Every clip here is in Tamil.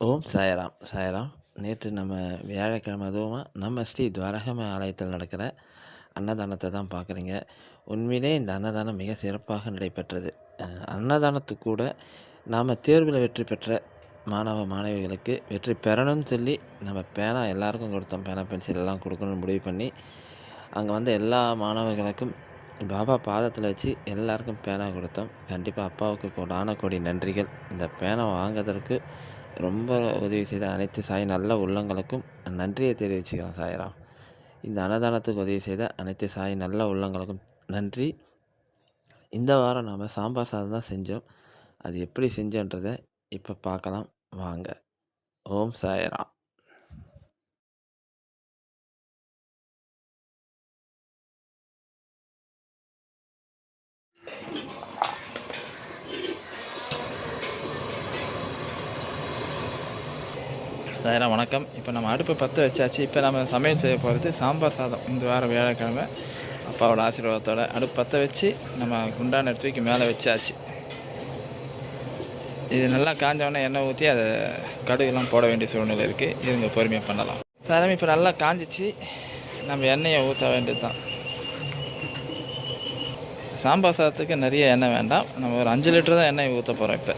ஓம் சாயராம். சாயராம் நேற்று நம்ம வியாழக்கிழமை அதுவும் நம்ம ஸ்ரீ துவாரகம ஆலயத்தில் நடக்கிற அன்னதானத்தை தான் பார்க்குறீங்க. உண்மையிலே இந்த அன்னதானம் மிக சிறப்பாக நடைபெற்றது. அன்னதானத்து கூட நாம் தேர்வில் வெற்றி பெற்ற மாணவ மாணவிகளுக்கு வெற்றி பெறணும்னு சொல்லி நம்ம பேனா எல்லாருக்கும் கொடுத்தோம். பேனா பென்சில் எல்லாம் கொடுக்கணும்னு முடிவு பண்ணி அங்கே வந்த எல்லா மாணவர்களுக்கும் பாபா பாதத்தில் வச்சு எல்லாருக்கும் பேனா கொடுத்தோம். கண்டிப்பாக அப்பாவுக்கு கோடான கோடி நன்றிகள். இந்த பேனா வாங்குறதற்கு ரொம்ப உதவி செய்த அனைத்து சாய் நல்ல உள்ளங்களுக்கும் நன்றியை தெரிவிச்சுக்கிறேன் சாய்ராம் இந்த அன்னதானத்துக்கு உதவி செய்த அனைத்து சாய் நல்ல உள்ளங்களுக்கும் நன்றி. இந்த வாரம் நாம் சாம்பார் சாதம் தான் செஞ்சோம். அது எப்படி செஞ்சோன்றதை இப்போ பார்க்கலாம். வாங்க. ஓம் சாய்ராம் சாயரா வணக்கம். இப்போ நம்ம அடுப்பு பற்ற வச்சாச்சு. இப்போ நம்ம சமையல் செய்ய போகிறது சாம்பார் சாதம். இந்த வாரம் வியாழக்கிழமை அப்பாவோட ஆசீர்வாதத்தோடு அடுப்பு பற்ற வச்சு நம்ம குண்டான தூக்கி மேலே வச்சாச்சு. இது நல்லா காஞ்சவொடனே எண்ணெய் ஊற்றி அதை கடுகுலாம் போட வேண்டிய சூழ்நிலை இருக்குது இருங்க பொறுமையாக பண்ணலாம். சாதம் இப்போ நல்லா காஞ்சிச்சு. நம்ம எண்ணெயை ஊற்ற வேண்டியது தான் சாம்பார் சாதத்துக்கு நிறைய எண்ணெய் வேண்டாம். நம்ம ஒரு அஞ்சு லிட்டர் தான் எண்ணெய் ஊற்ற போகிறோம் இப்போ.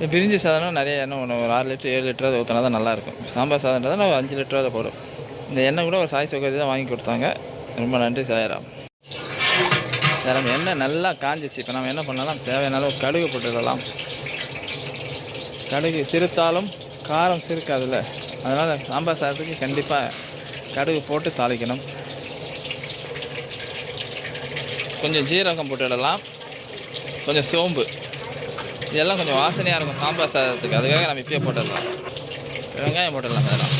பிரிஞ்சு சாதம்னா நிறைய எண்ணெய் ஒன்று ஒரு ஆறு லிட்டர் ஏழு லிட்டர் ஊற்றினா தான் நல்லாயிருக்கும். சாம்பார் சாதம்ன்றதை நான் ஒரு அஞ்சு லிட்டர் அதை போடும். இந்த எண்ணெய் கூட ஒரு சாய் சுகதி தான் வாங்கி கொடுத்தாங்க. ரொம்ப நன்றி சாயராம். நம்ம எண்ணெய் நல்லா காஞ்சிச்சு இப்போ நம்ம என்ன பண்ணலாம்? தேவையான ஒரு கடுகு போட்டுடலாம் கடுகு சிறுத்தாலும் காரம் சிறுக்காதுல்ல. அதனால் சாம்பார் சாதத்துக்கு கண்டிப்பாக கடுகு போட்டு தாளிக்கணும். கொஞ்சம் ஜீரகம் போட்டுடலாம் கொஞ்சம் சோம்பு. இதெல்லாம் கொஞ்சம் வாசனையாக இருக்கும் சாம்பார் சாதத்துக்கு. அதுக்காக நம்ம இப்பயே போட்டுடலாம். வெங்காயம் போட்டுடலாம் அதெல்லாம்.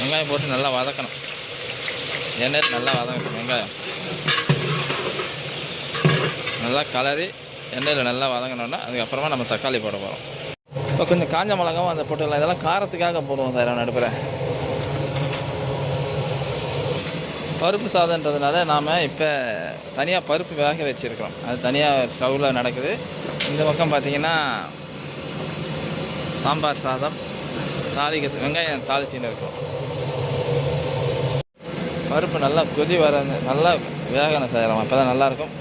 வெங்காயம் போட்டு நல்லா வதக்கணும். எண்ணெய் நல்லா வதக்கணும் வெங்காயம். நல்லா கலரி எண்ணெயில் நல்லா வதங்கினோன்னா அதுக்கப்புறமா நம்ம தக்காளி போட போகிறோம் இப்போ கொஞ்சம் காஞ்ச மிளகாவும் அந்த போட்டுடலாம். இதெல்லாம் காரத்துக்காக போடுவோம் சார் நடுப்புறேன். பருப்பு சாதன்றதுனால நாம் இப்போ தனியாக பருப்பு வேக வச்சுருக்கிறோம். அது தனியாக ஸ்டவ்வில் நடக்குது. இந்த பக்கம் பார்த்திங்கன்னா சாம்பார் சாதம் தாளிக்க வெங்காயம் தாளிச்சின்னு இருக்கும். பருப்பு நல்லா கொதி வர நல்லா வேகனை செய்கிறோம் அப்போ தான் நல்லாயிருக்கும்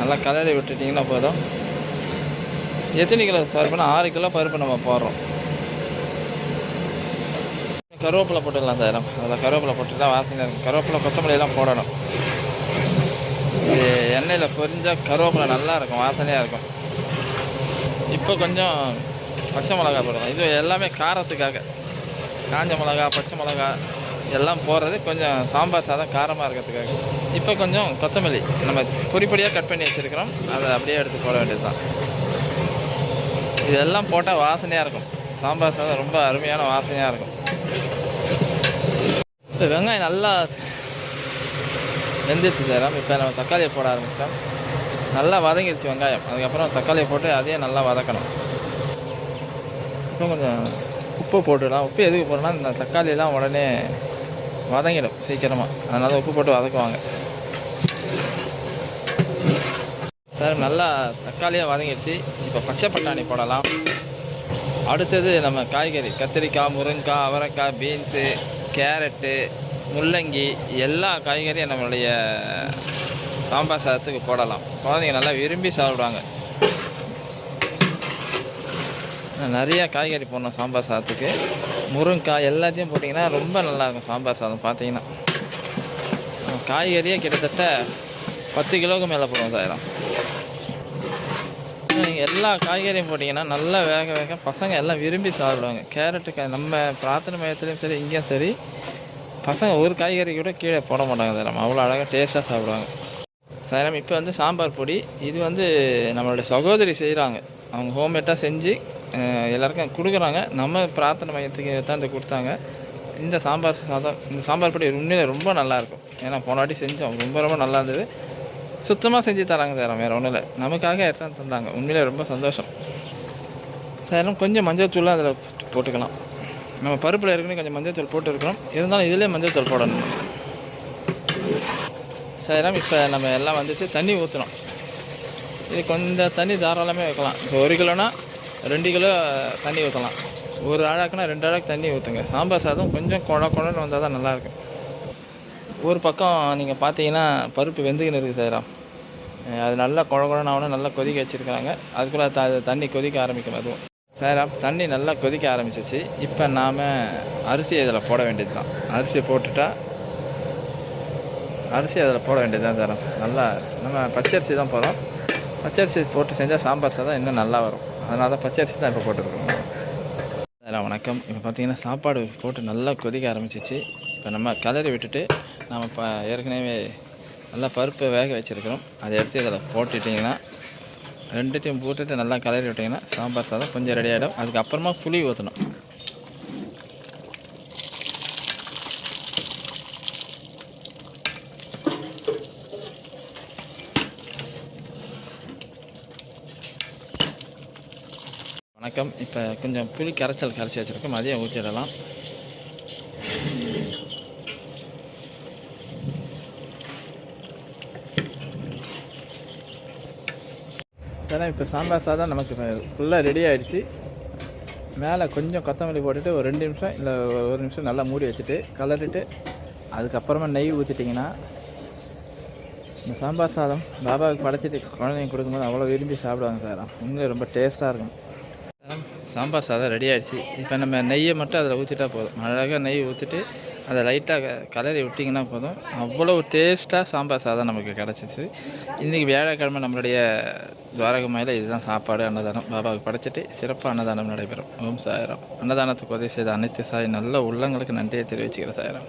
நல்லா கலரி விட்டுட்டிங்கன்னா போதும். எத்தனை கிலோ பருப்புனா ஆறு கிலோ பருப்பு நம்ம போடுறோம். கருவேப்பிலை போட்டுடலாம் சார் அதில் கருவேப்பிலை போட்டு தான் வாசனை இருக்கும் கருவேப்பிலை கொத்தமல்லி போடணும். இது எண்ணெயில் பொரிஞ்சால் கருவேப்பிலை நல்லா இருக்கும் வாசனையாக இருக்கும். இப்போ கொஞ்சம் பச்சை மிளகா போடலாம். இது எல்லாமே காரத்துக்காக. காஞ்ச மிளகா பச்சை மிளகா எல்லாம் போடுறது கொஞ்சம் சாம்பார் சாதம் காரமாக இருக்கிறதுக்காக. இப்போ கொஞ்சம் கொத்தமல்லி நம்ம பொடிப்பொடியாக கட் பண்ணி வச்சுருக்கிறோம். அதை அப்படியே எடுத்து போட வேண்டியது தான் இதெல்லாம் போட்டால் வாசனையாக இருக்கும். சாம்பார் சாதம் ரொம்ப அருமையான வாசனையாக இருக்கும். சார் வெங்காயம் நல்லா வெந்துருச்சு சேரம் இப்போ நம்ம தக்காளியை போட ஆரம்பித்தோம் நல்லா வதங்கிடுச்சு வெங்காயம். அதுக்கப்புறம் தக்காளியை போட்டு அதையே நல்லா வதக்கணும். இப்போ கொஞ்சம் உப்பு போட்டுடலாம். உப்பு எதுக்கு போடணும்னா இந்த தக்காளியெல்லாம் உடனே வதங்கிடும் சீக்கிரமாக அதனால் உப்பு போட்டு வதக்குவாங்க. சார் நல்லா தக்காளியாக வதங்கிடுச்சு இப்போ பச்சை பட்டாணி போடலாம். அடுத்தது நம்ம காய்கறி கத்திரிக்காய் முருங்கைக்காய் அவரைக்காய் பீன்ஸு கேரட்டு முள்ளங்கி எல்லா காய்கறியும் நம்மளுடைய சாம்பார் சாதத்துக்கு போடலாம். குழந்தைங்க நல்லா விரும்பி சாப்பிடுவாங்க. நிறையா காய்கறி போடணும் சாம்பார் சாதத்துக்கு. முருங்கைக்காய் எல்லாத்தையும் போட்டிங்கன்னா ரொம்ப நல்லாயிருக்கும் சாம்பார் சாதம் பார்த்தீங்கன்னா. காய்கறியே கிட்டத்தட்ட பத்து கிலோவுக்கு மேலே போடுவோம் சாயிரம் நீங்கள் எல்லா காய்கறியும் போட்டிங்கன்னா நல்லா வேக வேக பசங்க எல்லாம் விரும்பி சாப்பிடுவாங்க. கேரட்டு காய் நம்ம பிரார்த்தனை மையத்துலேயும் சரி இங்கேயும் சரி பசங்க ஒரு காய்கறி கூட கீழே போட மாட்டாங்க சார் அவ்வளோ அழகாக டேஸ்ட்டாக சாப்பிடுவாங்க. சாரம் இப்போ வந்து சாம்பார் பொடி இது வந்து நம்மளுடைய சகோதரி செய்கிறாங்க அவங்க ஹோம்மேட்டாக செஞ்சு எல்லாருக்கும் கொடுக்குறாங்க. நம்ம பிரார்த்தனை மையத்துக்கு தான் இதை கொடுத்தாங்க. இந்த சாம்பார் சாதம் இந்த சாம்பார் பொடி உண்மையிலே ரொம்ப நல்லாயிருக்கும் ஏன்னா போன வாட்டி செஞ்சோம் ரொம்ப ரொம்ப நல்லா இருந்தது. சுத்தமாக செஞ்சு தராங்க சார் வேறு ஒன்றும் இல்லை. நமக்காக எடுத்து தந்தாங்க. உண்மையிலே ரொம்ப சந்தோஷம். சார் கொஞ்சம் மஞ்சள் தூள் அதில் போட்டுக்கலாம். நம்ம பருப்பில் இருக்குன்னு கொஞ்சம் மஞ்சள் தூள் போட்டு இருக்கிறோம் இருந்தாலும் இதிலே மஞ்சள் தூள் போடணும். சார் இப்போ நம்ம எல்லாம் வந்துட்டு தண்ணி ஊற்றணும் இது கொஞ்சம் தண்ணி தாராளமே வைக்கலாம் இப்போ ஒரு கிலோனா ரெண்டு கிலோ தண்ணி ஊற்றலாம் ஒரு ஆழாக்குனா ரெண்டு ஆழாக்கு தண்ணி ஊற்றுங்க சாம்பார் சாதம் கொஞ்சம் குழ குழன்னு வந்தால் தான் நல்லாயிருக்கும் ஒரு பக்கம் நீங்கள் பார்த்தீங்கன்னா பருப்பு வெந்துக்கின்னு இருக்குது சார். அது நல்லா குழகுழன்னு ஆகணும் நல்லா கொதிக்க வச்சுருக்கிறாங்க. அதுக்குள்ளே த தண்ணி கொதிக்க ஆரம்பிக்கும் அதுவும். சார் தண்ணி நல்லா கொதிக்க ஆரம்பிச்சிச்சு. இப்போ நாம் அரிசி இதில் போட வேண்டியது தான் அரிசியை போட்டுட்டா அரிசி அதில் போட வேண்டியது தான் சார். நல்லா நம்ம பச்சரிசி தான் போகிறோம் பச்சரிசி போட்டு செஞ்சால் சாம்பார் சாதம் இன்னும் நல்லா வரும். அதனால தான் பச்சரிசி தான் இப்போ போட்டுருக்கோம் சார் வணக்கம். இப்போ பார்த்தீங்கன்னா சாப்பாடு போட்டு நல்லா கொதிக்க ஆரம்பிச்சிச்சு. இப்போ நம்ம கிளறி விட்டுட்டு நம்ம இப்போ ஏற்கனவே நல்லா பருப்பை வேக வச்சுருக்கிறோம். அதை எடுத்து இதில் போட்டுட்டிங்கன்னா ரெண்டுத்தையும் போட்டுட்டு நல்லா கிளறி விட்டிங்கன்னா சாம்பார் சாதம் கொஞ்சம் ரெடி ஆகிடும் அதுக்கப்புறமா புளி ஊற்றணும் வணக்கம். இப்போ கொஞ்சம் புளி கரைச்சல் கரைச்சி வச்சுருக்கோம் அதையும் ஊற்றிடலாம் ஏன்னா இப்போ சாம்பார் சாதம் நமக்கு ஃபுல்லாக ரெடி ஆகிடுச்சு மேலே கொஞ்சம் கொத்தமல்லி போட்டுட்டு ஒரு ரெண்டு நிமிஷம் இல்லை ஒரு நிமிஷம் நல்லா மூடி வச்சுட்டு கலரிட்டு அதுக்கப்புறமா நெய் ஊற்றிட்டிங்கன்னா இந்த சாம்பார் சாதம் பாபாவுக்கு படைச்சிட்டு குழந்தைங்க கொடுக்கும்போது அவ்வளோ விரும்பி சாப்பிடுவாங்க சார். உண்மையிலே ரொம்ப டேஸ்ட்டாக இருக்கும். சாம்பார் சாதம் ரெடி ஆகிடுச்சு இப்போ நம்ம நெய்யை மட்டும் அதில் ஊற்றிட்டா போதும். அழகாக நெய் ஊற்றிட்டு அதை லைட்டாக கலரி விட்டிங்கன்னா போதும். அவ்வளோ டேஸ்ட்டாக சாம்பார் சாதம் நமக்கு கிடச்சிச்சு. இன்றைக்கி வியாழக்கிழமை நம்மளுடைய துவாரகமையில் இதுதான் சாப்பாடு அன்னதானம். பாபாவுக்கு படைச்சிட்டு சிறப்பாக அன்னதானம் நடைபெறும். ஓம் சாயிரம். அன்னதானத்துக்கு உதவி செய்த அனைத்து சாய் நல்ல உள்ளங்களுக்கு நன்றியை தெரிவிச்சுக்கிற சாயிரம்.